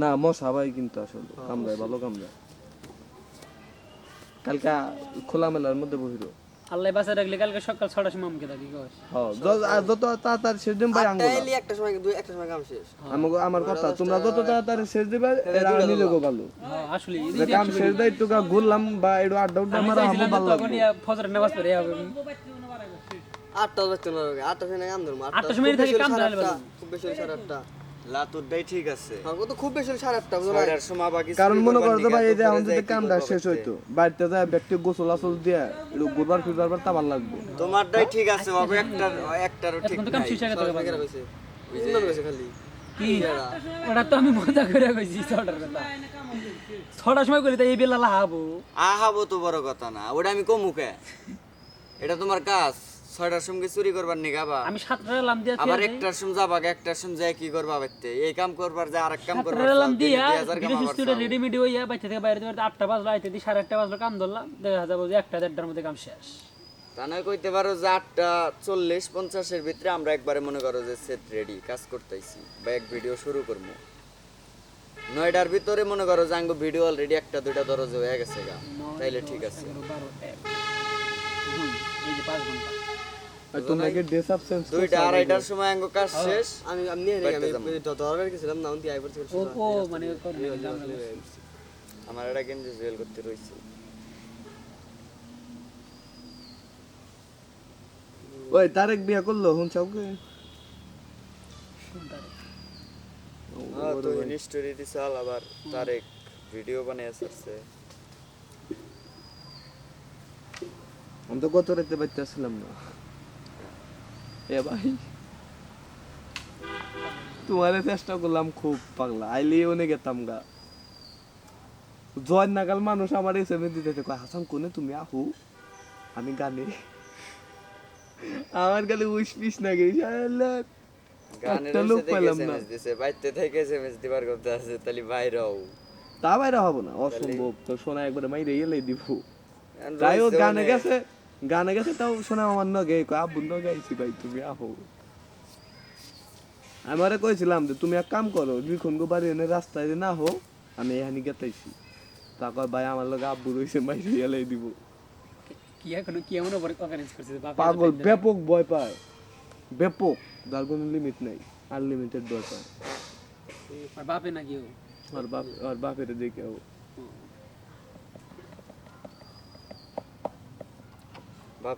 না মশা ভাই কিন্তু আসলে কামড়ায় ভালো কামড়ায় কালকা খোলা মেলার মধ্যে বহিরো আল্লাহ বাসা রাখলে কালকে সকাল ছটার সময় আমাকে থাকি কয়? হ্যাঁ যত তাড়াতাড়ি শেষ দিন ভাই আঙ্গুল। ডেইলি একটা সময় দুই একটা সময় কাম শেষ। আমাকে আমার কথা তোমরা যত তাড়াতাড়ি শেষ দিবে এরা নিজেকে ভালো। হ্যাঁ, আসলে যে কাম শেষ দেয় একটু গা ঘুরলাম বা একটু আড্ডা উড্ডা মারা আমার ভালো লাগবে। ফজরের নামাজ পড়ে হবে। আটটা বাজতে না আটটা সময় কাম ধরবো আটটার সময় থেকে কাম ধরলে ভালো। খুব বেশি সাড়ে আটটা। লাতুরটাই ঠিক আছে। হ্যাঁ তো খুব বেশি হলে সাড়ে আটটা বুঝলো সময় বাকি কারণ মনে করো যে ভাই এই যে আমাদের যদি কামটা শেষ করবা হইতো বাড়িতে যায় ব্যক্তি গোসল আসল দিয়া একটু ঘুরবার ফিরবার তাবার লাগবে। তোমারটাই ঠিক আছে বাবু একটার একটারও ঠিক এখন কাম শেষ হয়ে গেছে কইছে? খালি। কি? ওটা তো আমি মজা করে কইছি ছটার কথা। ছটার সময় করি তাই এই বেলা লাহাবো। আহাবো তো বড় কথা না ওটা আমি কমুকে এটা তোমার কাজ। ছয়টার সময় চুরি করবার নিগা বা আমি সাতটা লাম দিয়া আবার একটার সময় যাবা একটার সময় যায় কি করবা বাইতে এই কাম করবার যায় আরেক কাম করবার সাতটা লাম যাও, দিয়া রেডিমেডি হইয়া বাইতে থেকে বাইরে আটটা বাজলো আইতে দি সাড়ে আটটা বাজলো কাম ধরলাম দেখা যাব যে একটা দেড়টার মধ্যে কাম শেষ। তা নয় কইতে পারো যে আটটা চল্লিশ পঞ্চাশের ভিতরে আমরা একবারে মনে করো যে সেট রেডি কাজ করতেছি বা এক ভিডিও শুরু করব নয়টার ভিতরে মনে করো যে আঙ্গো ভিডিও অলরেডি একটা দুইটা দরজ হয়ে গেছে গা। তাইলে ঠিক আছে। এই যে পাঁচ ঘণ্টা। আর তোমরা কি ড্রেস আপ চেঞ্জ দুইটা আড়াইটার সময় আঙ্গো কাজ শেষ। আমি আমি আমি দরবার গেছিলাম না উনি আইবার ছিল ও ও মানে। আমার এটা করতে ওই তারেক বিয়া করল হুন চাউকে হ্যাঁ তো স্টোরি দিছাল আবার তারেক ভিডিও বানিয়ে আসছে আমি তো গত রাতে বাড়িতে আসছিলাম না। এ ভাই। তোমারে চেষ্টা করলাম খুব পাগলা আইলে অনেক গেতাম গা। জয় নাগাল মানুষ আমার এসএমএস দিতে কয় হাসান কোনে তুমি? আহু আমি গানে। আমার গালে উইশ পিস না গেছি একটা লোক পেলাম না। বাইতে থেকে এসএমএস দিবার করতে আছে তাহলে বাইরেও। তা বাইরে হব না অসম্ভব। তো সোনা একবারে মাইরে এলে দিব। এখন তাই ও গানে গেছে। গানে গেছে তাও শোনা আমার নগে কয় আব্বু নগে গাইছি ভাই তুমি আহো। আমারে কইছিলাম যে তুমি এক কাম করো যখন গো বাড়ি এনে রাস্তায় না হো আমি এখানে গেতাইছি। তারপর ভাই আমার লগে আব্বু রইছে মাইরে এলাই দিব। কি এখনও কি এমন অর্গানাইজ করছে পাগল ব্যাপক ভয় পায়। ব্যাপক যার কোনো লিমিট নাই আনলিমিটেড ভয় পায়। আর বাপে নাকি ও? আর বাপ আর বাপের দেখে